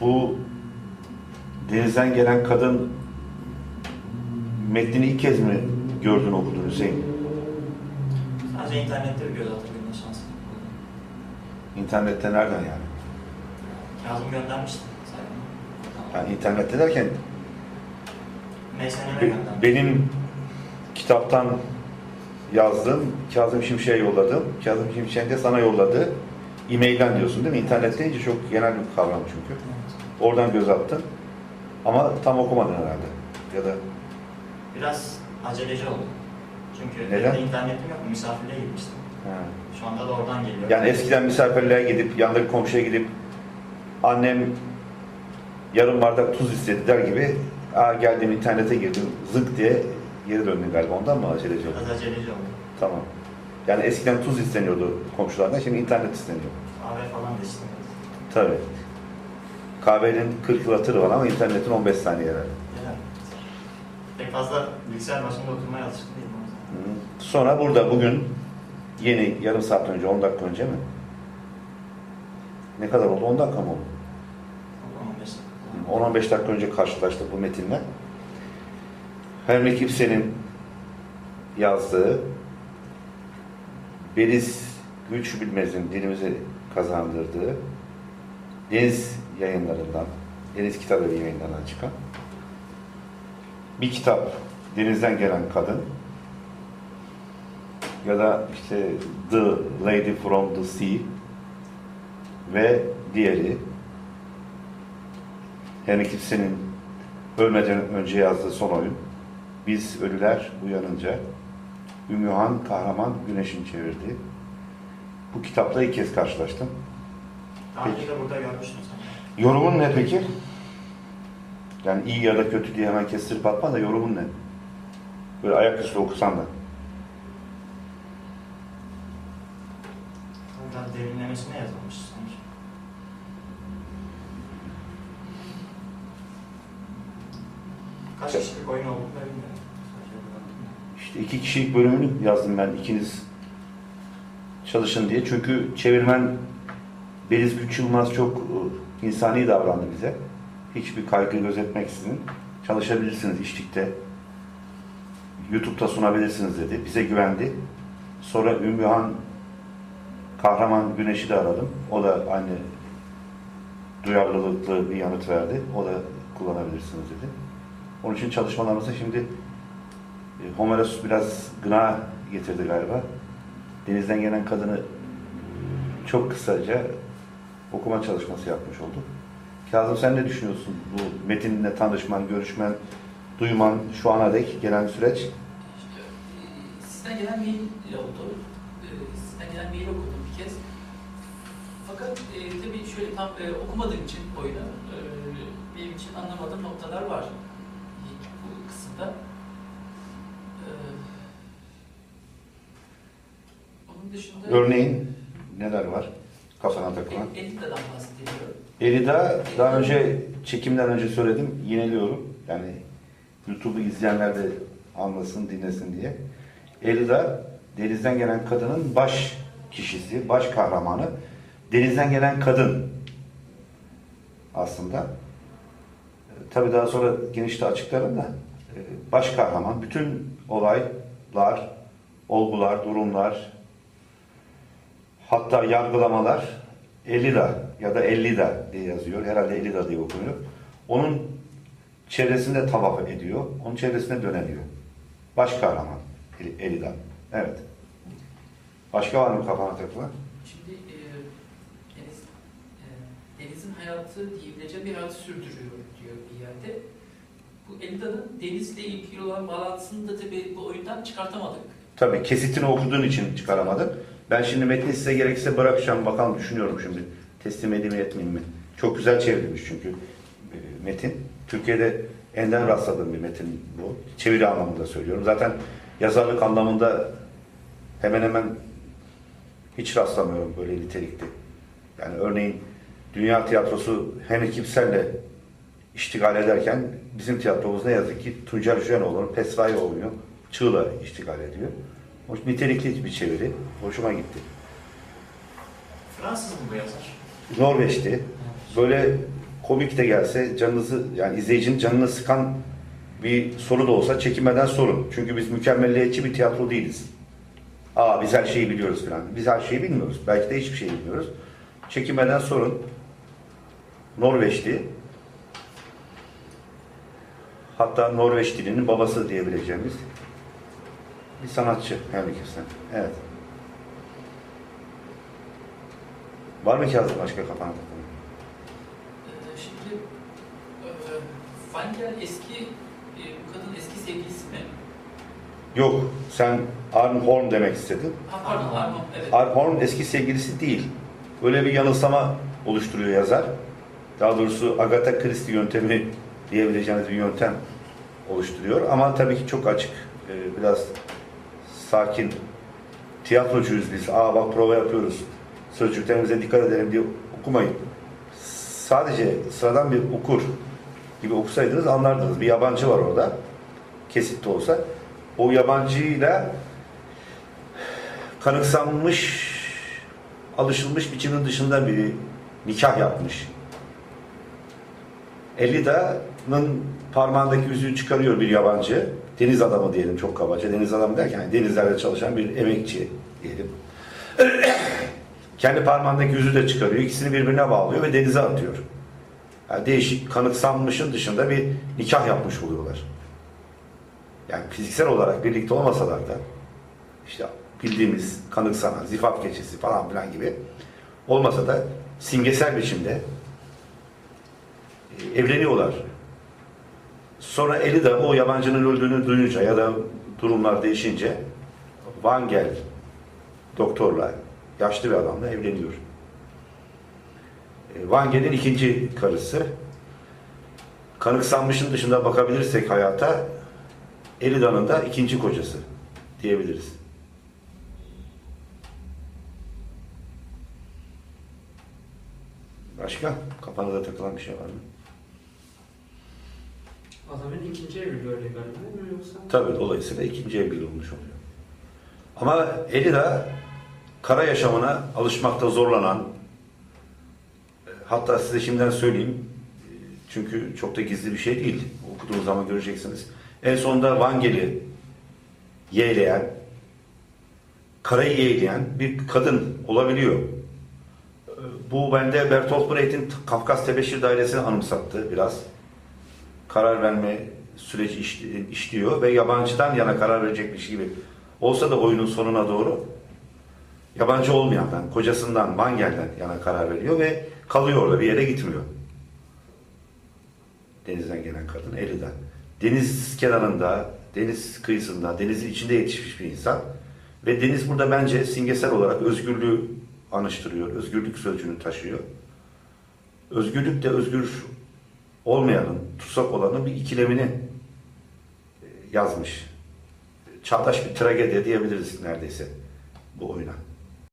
Bu denizden gelen kadın metnini ilk kez mi gördün okudun Hüseyin? Sadece internette bir göz atabilme şansı. İnternette nereden yani? Kazım göndermişti. Yani internette derken MSN'e be- göndermişti. benim kitaptan yazdım, Kazım Şimşek'e yolladım. Kazım Şimşek de sana yolladı. E-mailden diyorsun değil mi? İnternet deyince çok genel bir kavram çünkü. Oradan göz attın. Ama tam okumadın herhalde. Ya da Biraz aceleci oldu. Çünkü Neden? evde internetim yok, misafirliğe gitmiştim. ha. Şu anda da oradan geliyor. Yani eskiden misafirliğe gidip yanındaki komşuya gidip annem yarım bardak tuz istedi der gibi Aa, geldim internete girdim zık diye geri döndün galiba ondan mı aceleci oldu? Biraz aceleci oldu. Tamam. Yani eskiden tuz isteniyordu komşulardan şimdi internet isteniyor. Kahve falan da içtim. Tabii. Kahvenin 40 yıl hatırı var ama internetin 15 saniye herhalde. Yani pek fazla bilgisayar başında oturmaya o yüzden. Hı. Sonra burada bugün yeni yarım saat önce 10 dakika önce mi? Ne kadar oldu? 10 dakika mı oldu? 15 dakika. 10-15 dakika önce karşılaştık bu metinle. Henry Kipsen'in yazdığı Beliz Güç Bilmez'in dilimizi kazandırdığı Deniz yayınlarından, Deniz Kitapları yayınlarından çıkan bir kitap Denizden Gelen Kadın ya da işte The Lady from the Sea ve diğeri Henry Kipsen'in ölmeden önce yazdığı son oyun. Biz ölüler uyanınca Ümmühan kahraman güneşin çevirdi. Bu kitapla ilk kez karşılaştım. Daha önce de burada görmüştüm. Yorumun ne peki? Yani iyi ya da kötü diye hemen kestirip atma da yorumun ne? Böyle ayaküstü okusan da. Biraz derinlemesine yazılmış sanki. Kaç kişilik oyun olduğunu bilmiyorum. Sadece bir baktım da. İşte iki kişilik bölümünü yazdım ben ikiniz çalışın diye. Çünkü çevirmen Beliz Güç Yılmaz çok e, insani davrandı bize. Hiçbir kaygı gözetmeksizin çalışabilirsiniz işlikte. YouTube'da sunabilirsiniz dedi. Bize güvendi. Sonra Ümmühan Kahraman Güneş'i de aradım. O da aynı duyarlılıklı bir yanıt verdi. O da kullanabilirsiniz dedi. Onun için çalışmalarımızda şimdi e, Homeros biraz gına getirdi galiba. Denizden gelen kadını çok kısaca okuma çalışması yapmış olduk. Kazım sen ne düşünüyorsun? Bu metinle tanışman, görüşmen, duyman şu ana dek gelen süreç. E, Sizden gelen mail oldu. E, Sizden gelen mail okudum bir kez. Fakat e, tabii şöyle tam e, okumadığım için oyunu e, benim için anlamadığım noktalar var bu kısımda. E, onun dışında Örneğin neler var kafana takılan? E- Elita'dan bahsediliyor. Elida daha önce çekimden önce söyledim, yineliyorum. Yani YouTube'u izleyenler de anlasın, dinlesin diye. Elida denizden gelen kadının baş kişisi, baş kahramanı. Denizden gelen kadın aslında. Tabii daha sonra genişte açıklarım da e, baş kahraman bütün olaylar, olgular, durumlar, hatta yargılamalar Elida ya da Ellida diye yazıyor. Herhalde Elida diye okunuyor. Onun çevresinde tavaf ediyor. Onun çevresine döneniyor. Baş kahraman El- Elida. Evet. Başka var mı kafana takılan? Şimdi e, Deniz, e, Deniz'in hayatı diyebileceğim bir hayatı sürdürüyor diyor bir yerde. Bu Elida'nın Deniz'le ilgili olan bağlantısını da tabii bu oyundan çıkartamadık. Tabii kesitini okuduğun için çıkaramadık. Ben şimdi metni size gerekirse bırakacağım. Bakalım düşünüyorum şimdi. Teslim edeyim mi etmeyeyim mi? Çok güzel çevrilmiş çünkü e, metin. Türkiye'de enden rastladığım bir metin bu. Çeviri anlamında söylüyorum. Zaten yazarlık anlamında hemen hemen hiç rastlamıyorum böyle nitelikli. Yani örneğin Dünya Tiyatrosu Henry Kipsel'le iştigal ederken bizim tiyatromuz ne yazık ki Tuncer Jüenoğlu'nun Pesra'yı oynuyor. Çığ'la iştigal ediyor. O nitelikli bir çeviri. Hoşuma gitti. Fransız mı bu yazar? Norveç'ti. Böyle komik de gelse canınızı yani izleyicinin canını sıkan bir soru da olsa çekinmeden sorun. Çünkü biz mükemmelliyetçi bir tiyatro değiliz. Aa biz her şeyi biliyoruz falan. Biz her şeyi bilmiyoruz. Belki de hiçbir şey bilmiyoruz. Çekinmeden sorun. Norveçli. Hatta Norveç dilinin babası diyebileceğimiz bir sanatçı memleketten. Evet. Var mı Kazım başka kafana takılan? Ee, Şimdi e, Fangel eski, e, bu kadın eski sevgilisi mi? Yok, sen Arnholm demek istedin. Ha pardon, Armon, evet. Arnholm eski sevgilisi değil. Böyle bir yanılsama oluşturuyor yazar. Daha doğrusu Agatha Christie yöntemi diyebileceğimiz bir yöntem oluşturuyor. Ama tabii ki çok açık, e, biraz sakin. Tiyatrocuyuz biz. Aa bak prova yapıyoruz. Sözcüklerimize dikkat edelim diye okumayın. Sadece sıradan bir okur gibi okusaydınız anlardınız. Bir yabancı var orada. Kesit de olsa. O yabancıyla kanıksanmış, alışılmış biçimin dışında bir nikah yapmış. Elida'nın parmağındaki yüzüğü çıkarıyor bir yabancı. Deniz adamı diyelim çok kabaca. Deniz adamı derken denizlerde çalışan bir emekçi diyelim. Kendi parmağındaki yüzüğü de çıkarıyor. İkisini birbirine bağlıyor ve denize atıyor. Yani değişik kanıksanmışın dışında bir nikah yapmış oluyorlar. Yani fiziksel olarak birlikte olmasalar da işte bildiğimiz kanıksanan, zifaf keçisi falan filan gibi olmasa da simgesel biçimde e, evleniyorlar. Sonra Elida o yabancının öldüğünü duyunca ya da durumlar değişince Vangel doktorla yaşlı bir adamla evleniyor. E, Vangel'in ikinci karısı. Kanıksanmışın dışında bakabilirsek hayata Elida'nın da ikinci kocası diyebiliriz. Başka? Kafanıza takılan bir şey var mı? Adamın ikinci evliliği öyle galiba yoksa? Tabii dolayısıyla ikinci evliliği olmuş oluyor. Ama Elida kara yaşamına alışmakta zorlanan e, hatta size şimdiden söyleyeyim e, çünkü çok da gizli bir şey değil. Okuduğunuz zaman göreceksiniz. En sonunda Vangel'i yeğleyen karayı yeğleyen bir kadın olabiliyor. E, Bu bende Bertolt Brecht'in Kafkas Tebeşir Dairesi'ni anımsattı biraz. Karar verme süreci işli- işliyor ve yabancıdan yana karar verecekmiş gibi olsa da oyunun sonuna doğru yabancı olmayandan, kocasından, Vangel'den yana karar veriyor ve kalıyor orada bir yere gitmiyor. Denizden gelen kadın Elida. Deniz kenarında, deniz kıyısında, denizin içinde yetişmiş bir insan. Ve deniz burada bence simgesel olarak özgürlüğü anıştırıyor. Özgürlük sözcüğünü taşıyor. Özgürlük de özgür olmayanın, tutsak olanın bir ikilemini e, yazmış. Çağdaş bir tragedya diyebiliriz neredeyse bu oyuna.